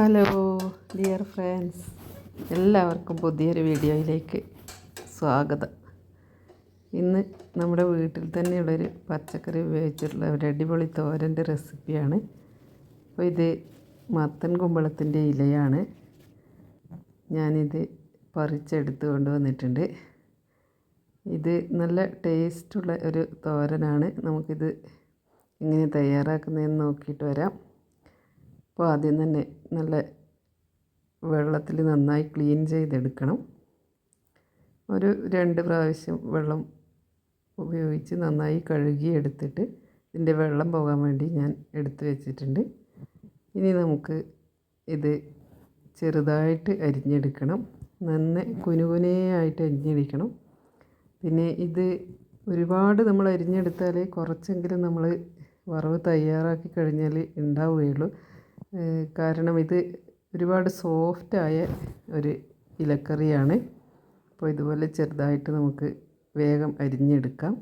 Hello dear friends എല്ലാവർക്കും പുതിയൊരു വീഡിയോയിലേക്ക് സ്വാഗതം. ഇന്ന് നമ്മുടെ വീട്ടിൽ തന്നെയുള്ളൊരു പച്ചക്കറി ഉപയോഗിച്ചിട്ടുള്ള ഒരു അടിപൊളി തോരന്റെ റെസിപ്പിയാണ്. അപ്പോൾ ഇത് മത്തൻ കുമ്പളത്തിന്റെ ഇലയാണ്. ഞാനിത് പറിച്ചെടുത്ത് കൊണ്ടുവന്നിട്ടുണ്ട്. ഇത് നല്ല ടേസ്റ്റുള്ള ഒരു തോരനാണ്. നമുക്കിത് എങ്ങനെ തയ്യാറാക്കുന്നതെന്ന് നോക്കിയിട്ട് വരാം. അപ്പോൾ ആദ്യം തന്നെ നല്ല വെള്ളത്തിൽ നന്നായി ക്ലീൻ ചെയ്തെടുക്കണം. ഒരു രണ്ട് പ്രാവശ്യം വെള്ളം ഉപയോഗിച്ച് നന്നായി കഴുകി എടുത്തിട്ട് ഇതിന്റെ വെള്ളം പോകാൻ വേണ്ടി ഞാൻ എടുത്തു വെച്ചിട്ടുണ്ട്. ഇനി നമുക്ക് ഇത് ചെറുതായിട്ട് അരിഞ്ഞെടുക്കണം. നന്ന കുനുകുനയായിട്ട് അരിഞ്ഞെടുക്കണം. പിന്നെ ഇത് ഒരുപാട് നമ്മൾ അരിഞ്ഞെടുത്താൽ കുറച്ചെങ്കിലും നമ്മൾ വറവ് തയ്യാറാക്കി കഴിഞ്ഞാൽ ഉണ്ടാവുകയുള്ളൂ. കാരണം ഇത് ഒരുപാട് സോഫ്റ്റായ ഒരു ഇലക്കറിയാണ്. അപ്പോൾ ഇതുപോലെ ചെറുതായിട്ട് നമുക്ക് വേഗം അരിഞ്ഞെടുക്കാം.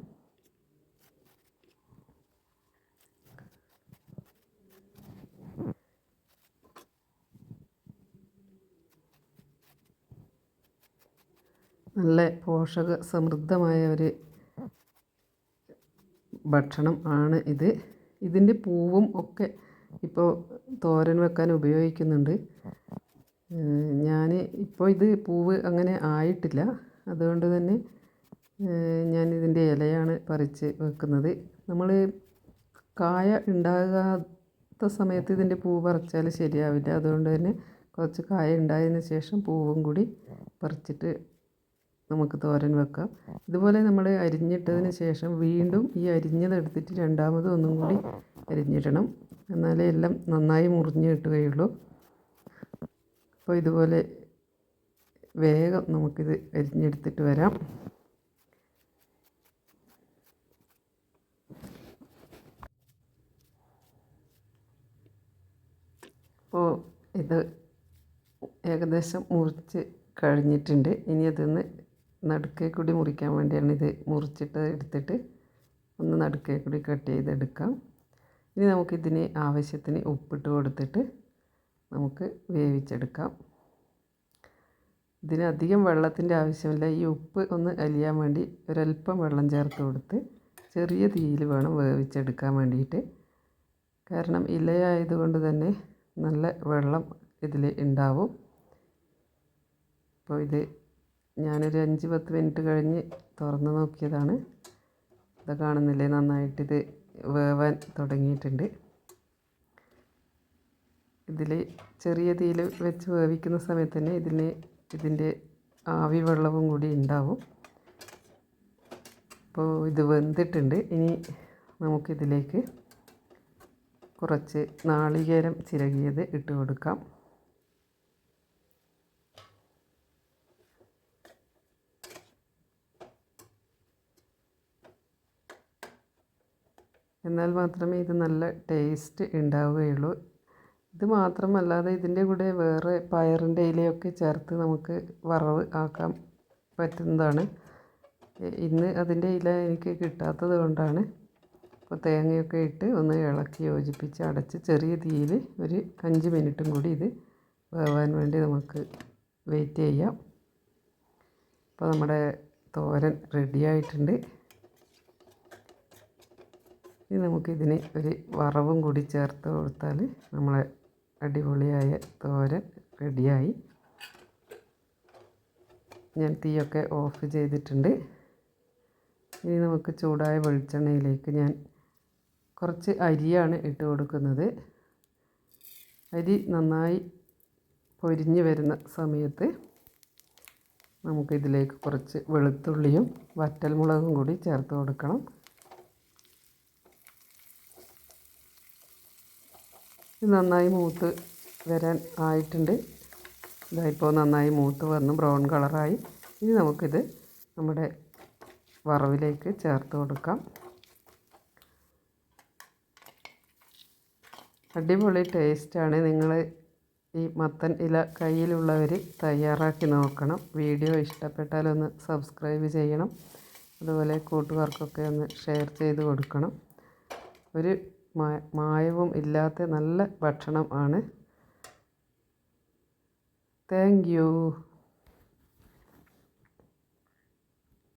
നല്ല പോഷക സമൃദ്ധമായ ഒരു ഭക്ഷണം ആണ് ഇത്. ഇതിന്റെ പൂവും ഒക്കെ ഇപ്പോൾ തോരൻ വെക്കാൻ ഉപയോഗിക്കുന്നുണ്ട്. ഞാൻ ഇപ്പോൾ ഇത് പൂവ് അങ്ങനെ ആയിട്ടില്ല. അതുകൊണ്ട് തന്നെ ഞാൻ ഇതിന്റെ ഇലയാണ് പറിച്ച് വെക്കുന്നത്. നമ്മൾ കായ ഉണ്ടാകാത്ത സമയത്ത് ഇതിന്റെ പൂവ് പറിച്ചാൽ ശരിയാവില്ല. അതുകൊണ്ട് തന്നെ കുറച്ച് കായ ഉണ്ടായതിന് ശേഷം പൂവും കൂടി പറിച്ചിട്ട് നമുക്ക് തോരൻ വെക്കാം. ഇതുപോലെ നമ്മൾ അരിഞ്ഞിട്ടതിന് ശേഷം വീണ്ടും ഈ അരിഞ്ഞത് എടുത്തിട്ട് രണ്ടാമത് ഒന്നും കൂടി അരിഞ്ഞിടണം എന്നാലേ എല്ലാം നന്നായി മുറിഞ്ഞ് കിട്ടുകയുള്ളൂ. അപ്പോൾ ഇതുപോലെ വേഗം നമുക്കിത് അരിഞ്ഞെടുത്തിട്ട് വരാം. അപ്പോൾ ഇത് ഏകദേശം മുറിച്ച് കഴിഞ്ഞിട്ടുണ്ട്. ഇനി അതൊന്ന് നടുക്കേ കൂടി മുറിക്കാൻ വേണ്ടിയാണ് ഇത് മുറിച്ചിട്ട് എടുത്തിട്ട് ഒന്ന് നടുക്കേ കൂടി കട്ട് ചെയ്തെടുക്കാം. ഇനി നമുക്കിതിന് ആവശ്യത്തിന് ഉപ്പിട്ട് കൊടുത്തിട്ട് നമുക്ക് വേവിച്ചെടുക്കാം. ഇതിനധികം വെള്ളത്തിന്റെ ആവശ്യമില്ല. ഈ ഉപ്പ് ഒന്ന് അലിയാൻ വേണ്ടി ഒരല്പം വെള്ളം ചേർത്ത് കൊടുത്ത് ചെറിയ തീയിൽ വേണം വേവിച്ചെടുക്കാൻ വേണ്ടിയിട്ട്. കാരണം ഇലയായതുകൊണ്ട് തന്നെ നല്ല വെള്ളം ഇതിൽ ഉണ്ടാവും. അപ്പോൾ ഇത് ഞാനൊരു അഞ്ച് പത്ത് മിനിറ്റ് കഴിഞ്ഞ് തുറന്ന് നോക്കിയതാണ്. ഇത് കാണുന്നില്ലേ? നന്നായിട്ടിത് വേവാൻ തുടങ്ങിയിട്ടുണ്ട്. ഇതിൽ ചെറിയ തീയിൽ വെച്ച് വേവിക്കുന്ന സമയത്ത് തന്നെ ഇതിന് ഇതിന്റെ ആവി വെള്ളവും കൂടി ഉണ്ടാവും. അപ്പോൾ ഇത് വെന്തിട്ടുണ്ട്. ഇനി നമുക്കിതിലേക്ക് കുറച്ച് നാളികേരം ചിരകിയത് ഇട്ട് കൊടുക്കാം. എന്നാൽ മാത്രമേ ഇത് നല്ല ടേസ്റ്റ് ഉണ്ടാവുകയുള്ളൂ. ഇത് മാത്രമല്ലാതെ ഇതിന്റെ കൂടെ വേറെ പയറിന്റെ ഇലയൊക്കെ ചേർത്ത് നമുക്ക് വറവ് ആക്കാൻ പറ്റുന്നതാണ്. ഇന്ന് അതിന്റെ ഇല എനിക്ക് കിട്ടാത്തത് കൊണ്ടാണ്. അപ്പോൾ തേങ്ങയൊക്കെ ഇട്ട് ഒന്ന് ഇളക്കി യോജിപ്പിച്ച് അടച്ച് ചെറിയ തീയിൽ ഒരു അഞ്ച് മിനിറ്റും കൂടി ഇത് വേവാൻ വേണ്ടി നമുക്ക് വെയിറ്റ് ചെയ്യാം. അപ്പോൾ നമ്മുടെ തോരൻ റെഡി ആയിട്ടുണ്ട്. ഇനി നമുക്കിതിന് ഒരു വറവും കൂടി ചേർത്ത് കൊടുത്താൽ നമ്മളെ അടിപൊളിയായ തോരൻ റെഡിയായി. ഞാൻ തീയൊക്കെ ഓഫ് ചെയ്തിട്ടുണ്ട്. ഇനി നമുക്ക് ചൂടായ വെളിച്ചെണ്ണയിലേക്ക് ഞാൻ കുറച്ച് അരിയാണ് ഇട്ട് കൊടുക്കുന്നത്. അരി നന്നായി പൊരിഞ്ഞ് വരുന്ന സമയത്ത് നമുക്കിതിലേക്ക് കുറച്ച് വെളുത്തുള്ളിയും വറ്റൽമുളകും കൂടി ചേർത്ത് കൊടുക്കണം. നന്നായി മൂത്ത് വരാൻ ആയിട്ടുണ്ട്. ഇതായിപ്പോൾ നന്നായി മൂത്ത് വന്ന് ബ്രൗൺ കളറായി. ഇനി നമുക്കിത് നമ്മുടെ വറവിലേക്ക് ചേർത്ത് കൊടുക്കാം. അടിപൊളി ടേസ്റ്റാണ്. നിങ്ങൾ ഈ മത്തൻ ഇല കയ്യിലുള്ളവർ തയ്യാറാക്കി നോക്കണം. വീഡിയോ ഇഷ്ടപ്പെട്ടാലൊന്ന് സബ്സ്ക്രൈബ് ചെയ്യണം. അതുപോലെ കൂട്ടുകാർക്കൊക്കെ ഒന്ന് ഷെയർ ചെയ്ത് കൊടുക്കണം. ഒരു മായവും ഇല്ലാത്ത നല്ല ഭക്ഷണം ആണ്. Thank you